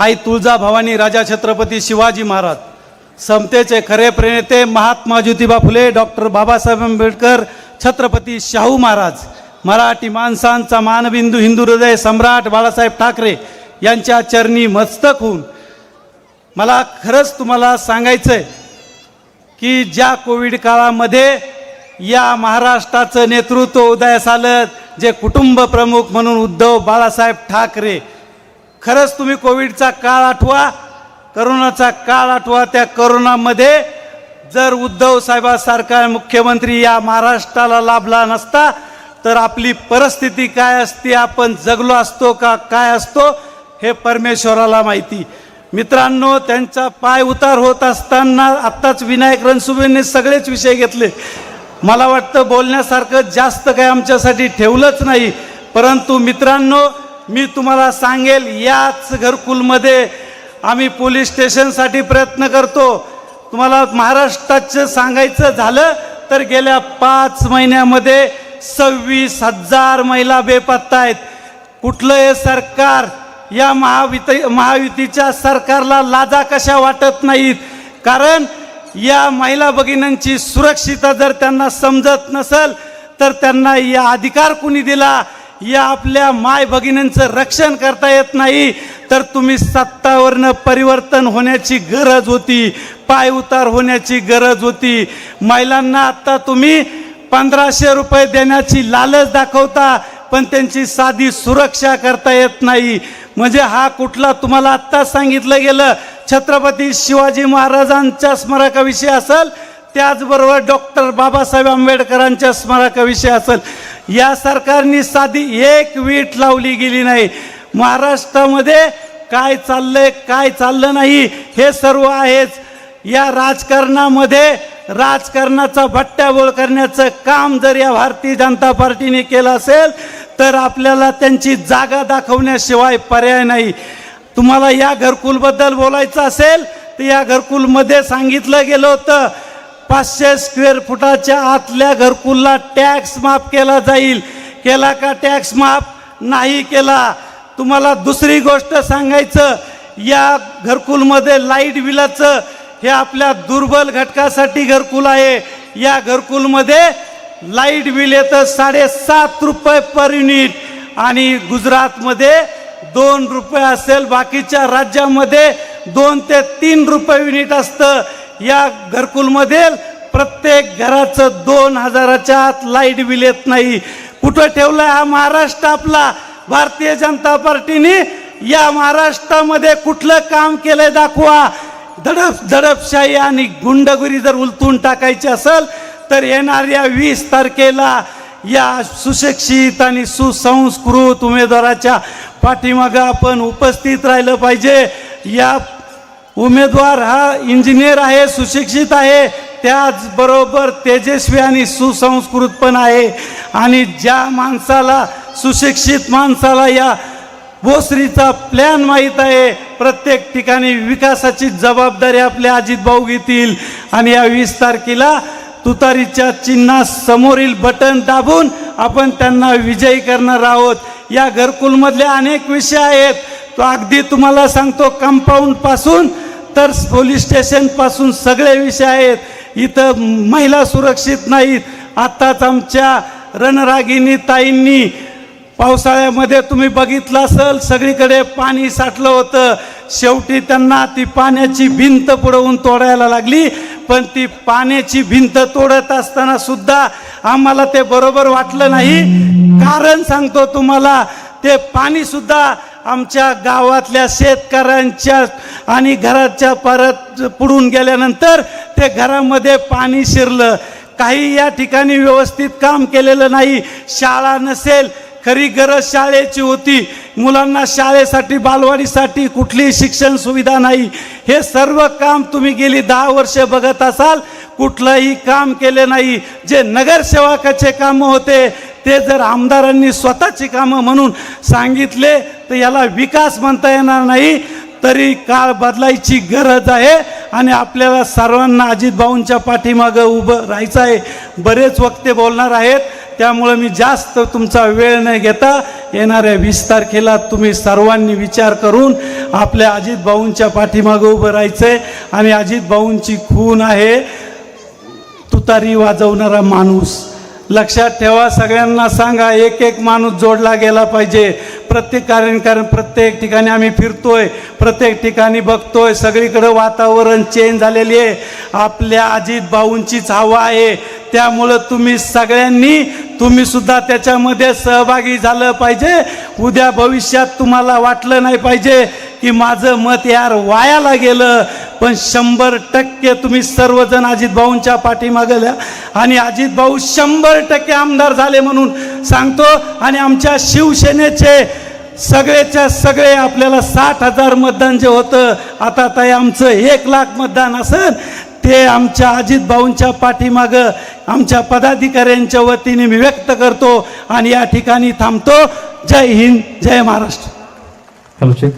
आई तुळजा भवानी राजा छत्रपती शिवाजी महाराज. समतेचे खरे प्रणेते महात्मा ज्योतिबा फुले डॉक्टर बाबासाहेब आंबेडकर छत्रपती शाहू महाराज. मराठी माणसांचा मानबिंदू हिंदू हृदय सम्राट बाळासाहेब ठाकरे यांच्या चरणी मस्तक होऊन. मला खरंच तुम्हाला सांगायचं आहे की ज्या कोविड काळामध्ये या महाराष्ट्राचं नेतृत्व उदयास आलं जे कुटुंब प्रमुख म्हणून उद्धव बाळासाहेब ठाकरे खरंच तुम्ही कोविडचा काळ आठवा करोनाचा काळ आठवा त्या करोनामध्ये जर उद्धव साहेबासारखा मुख्यमंत्री या महाराष्ट्राला लाभला नसता तर आपली परिस्थिती काय असते आपण जगलो असतो का काय असतो हे परमेश्वराला माहिती. मित्रांनो त्यांचा पाय उतार होत असताना आत्ताच विनायक रणसुबेंनी सगळेच विषय घेतले. मला वाटतं बोलण्यासारखं जास्त काय आमच्यासाठी ठेवलंच नाही. परंतु मित्रांनो मी तुम्हाला सांगेल याच घरकुलमध्ये आम्ही पोलीस स्टेशनसाठी प्रयत्न करतो. तुम्हाला महाराष्ट्राचं सांगायचं झालं तर गेल्या पाच महिन्यामध्ये सव्वीस हजार महिला बेपत्ता आहेत. कुठलं हे सरकार या महावित महायुतीच्या सरकारला लाजा कशा वाटत नाहीत? कारण या महिला भगिनींची सुरक्षितता जर त्यांना समजत नसेल तर त्यांना या अधिकार कुणी दिला? या आपल्या माय भगिनींचं रक्षण करता येत नाही तर तुम्ही सत्तावरनं परिवर्तन होण्याची गरज होती पाय उतार होण्याची गरज होती. महिलांना आता तुम्ही पंधराशे रुपये देण्याची लालच दाखवता पण त्यांची साधी सुरक्षा करता येत नाही. म्हणजे हा कुठला तुम्हाला आत्ताच सांगितलं गेलं छत्रपती शिवाजी महाराजांच्या स्मारकाविषयी असेल त्याचबरोबर डॉक्टर बाबासाहेब आंबेडकरांच्या स्मारकाविषयी असेल. या सरकारने साधी एक वीट लावली गेली नाही. महाराष्ट्रामध्ये काय चाललंय काय चाललं नाही हे सर्व आहेच. या राजकारणामध्ये राजकारणाचा भट्ट्याबोळ करण्याचं काम जर या भारतीय जनता पार्टीने केलं असेल तर आपल्याला त्यांची जागा दाखवण्याशिवाय पर्याय नाही. तुम्हाला या घरकुलबद्दल बोलायचं असेल तर या घरकुलमध्ये सांगितलं गेलं होतं पाचशे स्क्वेअर फुटाच्या आतल्या घरकुलला टॅक्स माफ केला जाईल. केला का टॅक्स माफ? नाही केला. तुम्हाला दुसरी गोष्ट सांगायचं या घरकुलमध्ये लाइट बिलाचं हे आपल्या दुर्बल घटकासाठी घरकुल आहे. या घरकुलमध्ये लाइट बिल येतं साडेसात रुपये पर युनिट आणि गुजरातमध्ये दोन रुपये असेल. बाकीच्या राज्यामध्ये दोन ते तीन रुपये युनिट असतं. या घरकुलमध्ये प्रत्येक घराचं दोन हजाराच्या आत लाइट बिल येत नाही. कुठं ठेवला हा महाराष्ट्र आपला? भारतीय जनता पार्टीने या महाराष्ट्रामध्ये कुठलं काम केलंय दाखवा. दडप दडपशाही आणि गुंडगिरी जर उलटून टाकायची असेल तर येणाऱ्या वीस तारखेला या सुशिक्षित आणि सुसंस्कृत उमेदवाराच्या पाठीमागं आपण उपस्थित राहिलं पाहिजे. या उमेदवार हा इंजिनियर आहे सुशिक्षित आहे त्याचबरोबर तेजस्वी आणि सुसंस्कृत पण आहे. आणि ज्या माणसाला सुशिक्षित माणसाला या भोसरीचा प्लॅन माहीत आहे प्रत्येक ठिकाणी विकासाची जबाबदारी आपले अजित भाऊ घेतील. आणि या वीस तारखेला तुतारीच्या चिन्हासमोरील बटन दाबून आपण त्यांना विजयी करणार आहोत. या घरकुलमधले अनेक विषय आहेत. तो अगदी तुम्हाला सांगतो कंपाऊंडपासून तर पोलीस स्टेशनपासून सगळे विषय आहेत. इथं महिला सुरक्षित नाहीत. आत्ताच आमच्या रणरागिनी ताईंनी पावसाळ्यामध्ये तुम्ही बघितलं असेल सगळीकडे पाणी साठलं होतं. शेवटी त्यांना ती पाण्याची भिंत पुढवून तोडायला लागली. पण ती पाण्याची भिंत तोडत असताना सुद्धा आम्हाला ते बरोबर वाटलं नाही. कारण सांगतो तुम्हाला ते पाणीसुद्धा आमच्या गावातल्या शेतकऱ्यांच्या आणि घराच्या परत पुढून गेल्यानंतर ते घरामध्ये पाणी शिरलं. काही या ठिकाणी व्यवस्थित काम केलेलं नाही. शाळा नसेल खरी गरज शाळेची होती. मुलांना शाळेसाठी बालवाडीसाठी कुठलीही शिक्षण सुविधा नाही. हे सर्व काम तुम्ही गेली दहा वर्षे बघत असाल. कुठलंही काम केले नाही. जे नगरसेवकाचे कामं होते ते जर आमदारांनी स्वतःची कामं म्हणून सांगितले तर याला विकास म्हणता येणार नाही. तरी काळ बदलायची गरज आहे आणि आपल्याला सर्वांना अजितभाऊंच्या पाठीमागं उभं राहायचं आहे. बरेच वक्ते बोलणार आहेत. त्यामुळं मी जास्त तुमचा वेळ न घेता येणाऱ्या वीस तारखेला तुम्ही सर्वांनी विचार करून आपल्या अजितभाऊंच्या पाठीमागं उभं राहायचं आहे आणि अजितभाऊंची खून आहे. तुतारी वाजवणारा माणूस लक्षात ठेवा सगळ्यांना सांगा एक एक माणूस जोडला गेला पाहिजे. प्रत्येक कारण कारण प्रत्येक ठिकाणी आम्ही फिरतोय प्रत्येक ठिकाणी बघतोय सगळीकडं वातावरण चेंज झालेली आहे. आपल्या अजित भाऊंचीच हवा आहे. त्यामुळं तुम्ही सगळ्यांनी तुम्ही सुद्धा त्याच्यामध्ये सहभागी झालं पाहिजे. उद्या भविष्यात तुम्हाला वाटलं नाही पाहिजे की माझं मत यार वायाला गेलं. पण शंभर टक्के तुम्ही सर्वजण अजित भाऊंच्या पाठीमागल्या आणि अजित भाऊ शंभर टक्के आमदार झाले म्हणून सांगतो. आणि आमच्या शिवसेनेचे सगळेच्या सगळे आपल्याला साठ हजार मतदान जे होतं आता ताई आमचं एक लाख मतदान असेल ते आमच्या अजित भाऊंच्या पाठीमागं आमच्या पदाधिकाऱ्यांच्या वतीने मी व्यक्त करतो आणि या ठिकाणी थांबतो. जय हिंद जय महाराष्ट्र. Hello check